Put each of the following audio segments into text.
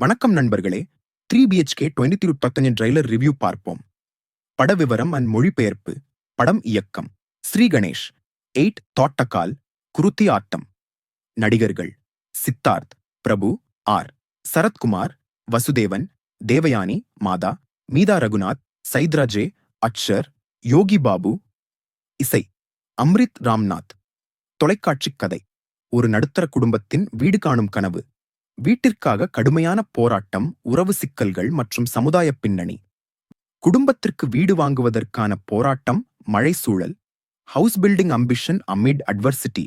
வணக்கம் நண்பர்களே. Three BHK twenty three பத்தஞ்சு ட்ரைலர் ரிவ்யூ பார்ப்போம். பட விவரம் அண்ட் மொழிபெயர்ப்பு. படம் இயக்கம். ஸ்ரீ கணேஷ். எயிட் தோட்டக்கால் குருத்தி ஆட்டம். நடிகர்கள். சித்தார்த் பிரபு ஆர். சரத்குமார் வசுதேவன் தேவயானி மாதா மீதா ரகுநாத் சைத்ராஜே அக்ஷர் யோகி பாபு. இசை. அம்ரித் ராம்நாத். தொலைக்காட்சி கதை. ஒரு நடுத்தர குடும்பத்தின் வீடு காணும் கனவு. வீட்டிற்காக கடுமையான போராட்டம் உறவு சிக்கல்கள் மற்றும் சமுதாய பின்னணி. குடும்பத்திற்கு வீடு வாங்குவதற்கான போராட்டம் மழை சூழல். House building ambition amid adversity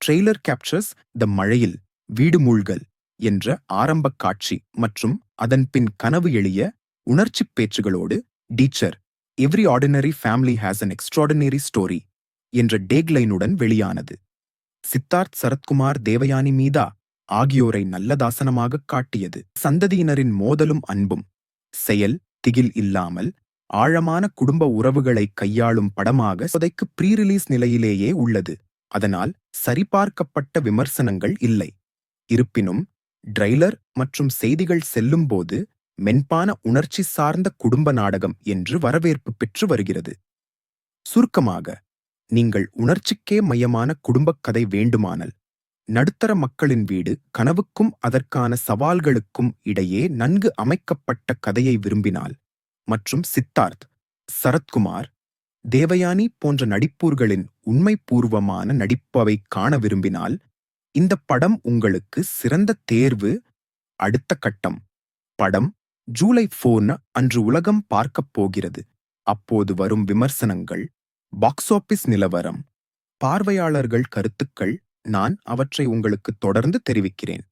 trailer captures the மழையில் வீடு மூழ்கல் என்ற ஆரம்ப காட்சி மற்றும் அதன் பின் கனவு எளிய உணர்ச்சிப் பேச்சுகளோடு teacher every ordinary family has an extraordinary story என்ற டேக்லைனுடன் வெளியானது. சித்தார்த் சரத்குமார் தேவயானி மீதா? ஆகியோரை நல்லதாசனமாகக் காட்டியது. சந்ததியினரின் மோதலும் அன்பும். செயல் திகில் இல்லாமல் ஆழமான குடும்ப உறவுகளை கையாளும் படமாக சொதைக்கு ப்ரீ ரிலீஸ் நிலையிலேயே உள்ளது. அதனால் சரிபார்க்கப்பட்ட விமர்சனங்கள் இல்லை. இருப்பினும் ட்ரைலர் மற்றும் செய்திகள் செல்லும்போது மென்பான உணர்ச்சி சார்ந்த குடும்ப நாடகம் என்று வரவேற்பு பெற்று வருகிறது. சுருக்கமாக நீங்கள் உணர்ச்சிக்கே மையமான குடும்பக் கதை வேண்டுமானால் நடுத்தர மக்களின் வீடு கனவுக்கும் அதற்கான சவால்களுக்கும் இடையே நன்கு அமைக்கப்பட்ட கதையை விரும்பினால் மற்றும் சித்தார்த் சரத்குமார் தேவயானி போன்ற நடிப்பூர்களின் உண்மைப்பூர்வமான நடிப்பவை காண விரும்பினால் இந்த படம் உங்களுக்கு சிறந்த தேர்வு. அடுத்த கட்டம். படம் ஜூலை ஃபோர்ன அன்று உலகம் பார்க்கப் போகிறது. அப்போது வரும் விமர்சனங்கள் பாக்ஸ் ஆபீஸ் நிலவரம் பார்வையாளர்கள் கருத்துக்கள் நான் அவற்றை உங்களுக்கு தொடர்ந்து தெரிவிக்கிறேன்.